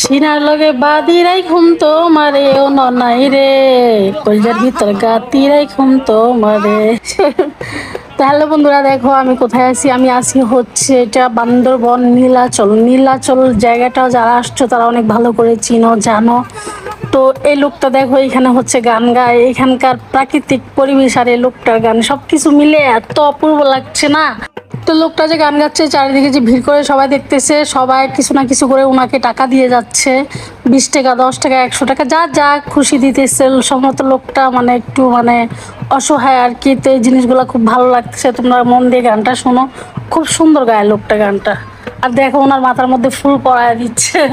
সিনার লগে বাদিরাই ঘুম মারে ও ননাই রে। কলজার ভিতর গাতিরাই মারে তাহলে বন্ধুরা দেখো, আমি কোথায় আছি? আমি আছি হচ্ছে এটা বান্দরবন, নীলাচল। নীলাচল জায়গাটা যারা আসছো, তারা অনেক ভালো করে চিনো, জানো। তো এই লোকটা দেখো, এখানে হচ্ছে গান গায়। এখানকার প্রাকৃতিক পরিবেশ আর এই লোকটার গান, সবকিছু মিলে এত অপূর্ব লাগছে না। তো লোকটা যে গান গাচ্ছে চারিদিকে যে ভিড় করে সবাই দেখতেছে সবাই কিছু না কিছু করে ওনাকে টাকা দিয়ে যাচ্ছে। বিশ টাকা দশ টাকা একশো টাকা যা যা খুশি দিতেছে। সম্ভবত লোকটা মানে একটু মানে অসহায় আর কি। তো এই জিনিসগুলো খুব ভালো লাগছে তোমরা মন দিয়ে গানটা শোনো। খুব সুন্দর গায় লোকটা গানটা। আর দেখো ওনার মাথার মধ্যে ফুল পড়ায় দিচ্ছে।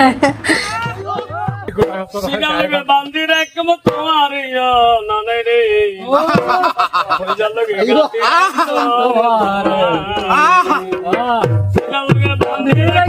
आहा आहा आहा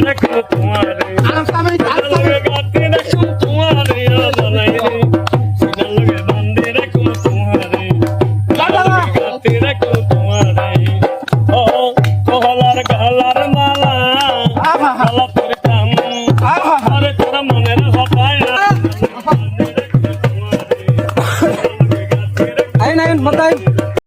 रखो तुम्हारे गाते रखो तुम्हारे याद नहीं लगे बंदे रखो तुम्हारे